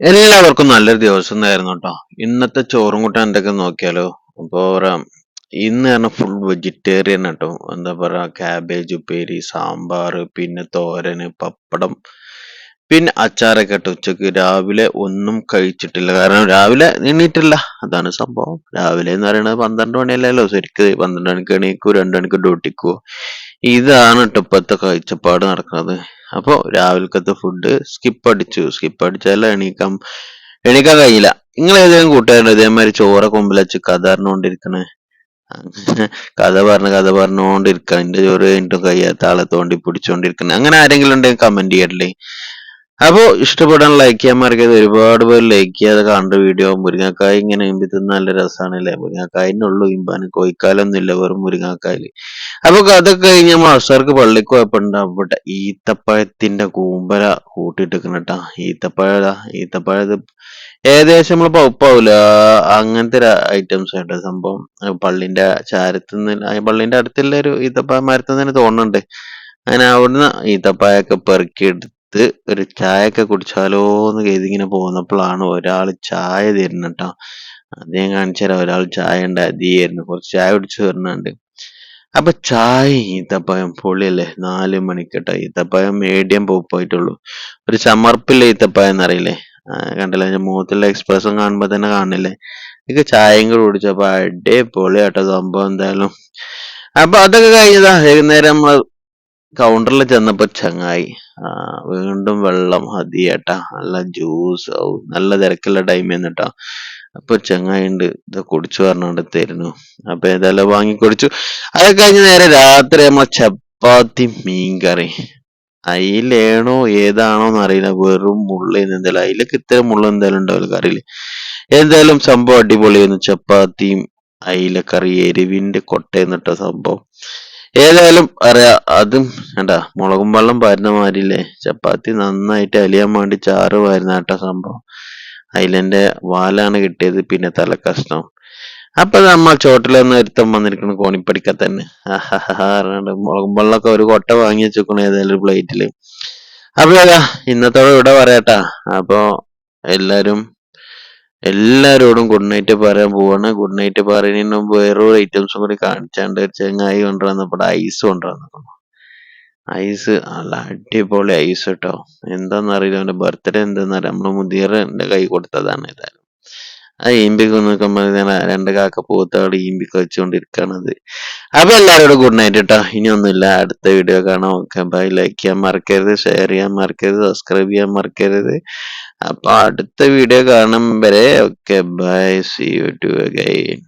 എല്ലാവർക്കും നല്ലൊരു ദിവസം തന്നെയായിരുന്നു കേട്ടോ. ഇന്നത്തെ ചോറും കൂട്ടാൻ എന്തൊക്കെ നോക്കിയാലോ? അപ്പോൾ ഇന്ന് പറഞ്ഞാൽ ഫുൾ വെജിറ്റേറിയൻ കേട്ടോ എന്താ പറയാ ക്യാബേജ് ഉപ്പേരി സാമ്പാർ പിന്നെ തോരന് പപ്പടം പിന്നെ അച്ചാറൊക്കെ ഇട്ട് ഉച്ചയ്ക്ക്. രാവിലെ ഒന്നും കഴിച്ചിട്ടില്ല. കാരണം രാവിലെ എണീറ്റില്ല. അതാണ് സംഭവം. രാവിലെ എന്ന് പറയുന്നത് പന്ത്രണ്ട് മണിയല്ലല്ലോ. ശരിക്ക് പന്ത്രണ്ട് മണിക്ക് എണീക്കൂ രണ്ടു മണിക്ക് ഡ്യൂട്ടിക്കോ. ഇതാണ് കേട്ടോ ഇപ്പോഴത്തെ കാഴ്ചപ്പാട് നടക്കുന്നത്. അപ്പോൾ രാവിലത്തെ ഫുഡ് സ്കിപ്പ് അടിച്ചു. സ്കിപ്പ് അടിച്ചാൽ എണീക്കാം. എണീക്കാൻ കഴിയില്ല നിങ്ങൾ ഏതെങ്കിലും കൂട്ടുകാരുണ്ട്? ഇതേമാതിരി ചോറ കൊമ്പിൽ വെച്ച് കഥ അറിഞ്ഞുകൊണ്ടിരിക്കണേ കഥ പറഞ്ഞ് കഥ പറഞ്ഞുകൊണ്ടിരിക്കുക എന്റെ ചോറ് കഴിഞ്ഞിട്ടും കഴിയാത്ത ആളെ തോണ്ടി പിടിച്ചോണ്ടിരിക്കണേ. അങ്ങനെ ആരെങ്കിലും ഉണ്ടെങ്കിൽ കമന്റ് ചെയ്യട്ടില്ലേ അപ്പോൾ ഇഷ്ടപ്പെടാൻ ലൈക്ക് ചെയ്യാൻ മറക്കരുത്. ഒരുപാട് പേര് ലൈക്ക് ചെയ്യാതെ കണ്ട വീഡിയോ മുരിങ്ങക്കായ ഇങ്ങനെ ഇമ്പി നല്ല രസമാണല്ലേ അല്ലേ? ഉള്ളു. ഇമ്പാന് കോഴിക്കാലൊന്നുമില്ല. വെറും മുരിങ്ങാക്കായൽ. അപ്പൊ അതൊക്കെ കഴിഞ്ഞ് നമ്മൾ അസാർക്ക് പള്ളിക്ക് പോയപ്പോണ്ട് അവിടെ ഈത്തപ്പഴത്തിന്റെ കൂമ്പല കൂട്ടിട്ടിരിക്കണട്ടാ ഈത്തപ്പഴ ഈത്തപ്പഴത് ഏകദേശം നമ്മൾ പൗപ്പാവൂല? അങ്ങനത്തെ ഐറ്റംസ് ഉണ്ട് സംഭവം. പള്ളിന്റെ ചാരത്തുനിന്ന് പള്ളിന്റെ അടുത്തുള്ള ഒരു ഈത്തപ്പഴ മരത്തിൽ തന്നെ തോന്നുന്നുണ്ട്. അങ്ങനെ അവിടുന്ന് ഈത്തപ്പഴൊക്കെ പെറുക്കിയെടുത്ത് ഒരു ചായ ഒക്കെ കുടിച്ചാലോ എന്ന് കരുതി ഇങ്ങനെ പോകുന്നപ്പോഴാണ് ഒരാൾ ചായ തരുന്നത് കേട്ടോ അത് ഞാൻ കാണിച്ചു തരാം ഒരാൾ ചായ ഉണ്ട് അതിയായിരുന്നു കുറച്ച് ചായ കുടിച്ചു വരുന്നുണ്ട് അപ്പൊ ചായ ഈത്തപ്പഴം പൊളിയല്ലേ നാല് മണിക്കട്ട ഈത്തപ്പഴം മീഡിയം പോയിട്ടുള്ളൂ. ഒരു ചമർപ്പില്ല ഈത്തപ്പഴം എന്നറിയില്ലേ? കണ്ടില്ലേ? ഞാൻ മുഖത്തുള്ള എക്സ്പ്രഷൻ കാണുമ്പോ തന്നെ കാണില്ലേ? എനിക്ക് ചായയും കൂടെ കുടിച്ചപ്പോ അടിപൊളിയാട്ടോ സംഭവം എന്തായാലും. അപ്പൊ അതൊക്കെ കഴിഞ്ഞതാ. വൈകുന്നേരം നമ്മൾ കൗണ്ടറിൽ ചെന്നപ്പോ ചങ്ങായി. വീണ്ടും വെള്ളം ഹതിയേട്ടാ നല്ല ജ്യൂസ് നല്ല തിരക്കുള്ള ടൈം എന്നിട്ടാ അപ്പൊ ചങ്ങായി ഇണ്ട് ഇത് കുടിച്ചു പറഞ്ഞോണ്ട് തരുന്നു. അപ്പൊ ഏതായാലും വാങ്ങി കുടിച്ചു. അത് കഴിഞ്ഞ് നേരെ രാത്രി നമ്മളെ ചപ്പാത്തി മീൻകറി. അയിലേണോ ഏതാണോ എന്നറിയില്ല വെറും മുള്ളേന്ന് എന്തായാലും അയിലൊക്കെ ഇത്തരം മുള്ള എന്തായാലും ഉണ്ടാവില്ല കറിയിൽ. എന്തായാലും സംഭവം അടിപൊളിയായിരുന്നു. ചപ്പാത്തിയും അയിലക്കറി എരിവിന്റെ കൊട്ടയെന്നിട്ട സംഭവം. ഏതായാലും അറിയാ അതും കണ്ടാ മുളകും വെള്ളം പാരുന്ന മാതിരില്ലേ ചപ്പാത്തി നന്നായിട്ട് അലിയാൻ വേണ്ടി ചാറ് പാരുന്ന കേട്ടോ സംഭവം. അതിലെന്റെ വാലാണ് കിട്ടിയത് പിന്നെ തലക്കഷ്ണം. അപ്പൊ നമ്മൾ ചോട്ടിലൊന്ന് ഒരുത്തം വന്നിരിക്കണം കോണിപ്പടിക്ക തന്നെ. മുളകും വെള്ളമൊക്കെ ഒരു കൊട്ട വാങ്ങി വെച്ചേക്കണു ഏതായാലും പ്ലേറ്റിൽ. അപ്പൊ ഏതാ ഇന്നത്തോടെ ഇവിടെ പറയാട്ടാ. അപ്പൊ എല്ലാരും എല്ലാരോടും ഗുഡ് നൈറ്റ് പറയാൻ പോവാണ്. ഗുഡ് നൈറ്റ് പറയുന്നതിന് മുമ്പ് വേറൊരു ഐറ്റംസും കൂടി കാണിച്ചാണ്ട് ചെങ്ങായി കൊണ്ടുവന്നപ്പോൾ ഐസ് കൊണ്ടുവന്നു. ഐസ് അല്ല അടിപൊളി ഐസ് കേട്ടോ എന്താണെന്നറിയില്ല അവന്റെ ബർത്ത്ഡേ എന്താണെന്നറിയാം നമ്മൾ മുതിയറിന്റെ കൈ കൊടുത്തതാണ് ഏതായാലും. ആ ഈമ്പിക്ക് നിൽക്കുമ്പോൾ രണ്ട് കാക്ക പൂത്തോടെ ഈമ്പിക്ക് വെച്ചുകൊണ്ടിരിക്കണത് അപ്പൊ എല്ലാവരോടും ഗുഡ് നൈറ്റ് കേട്ടോ ഇനി ഒന്നുമില്ല. അടുത്ത വീഡിയോ കാണാം. ഓക്കെ ബൈ ലൈക്ക് ചെയ്യാൻ മറക്കരുത്. ഷെയർ ചെയ്യാൻ മറക്കരുത്. സബ്സ്ക്രൈബ് ചെയ്യാൻ മറക്കരുത്. അപ്പോൾ അടുത്ത വീഡിയോ കാണും വരെ. Okay bye see you to again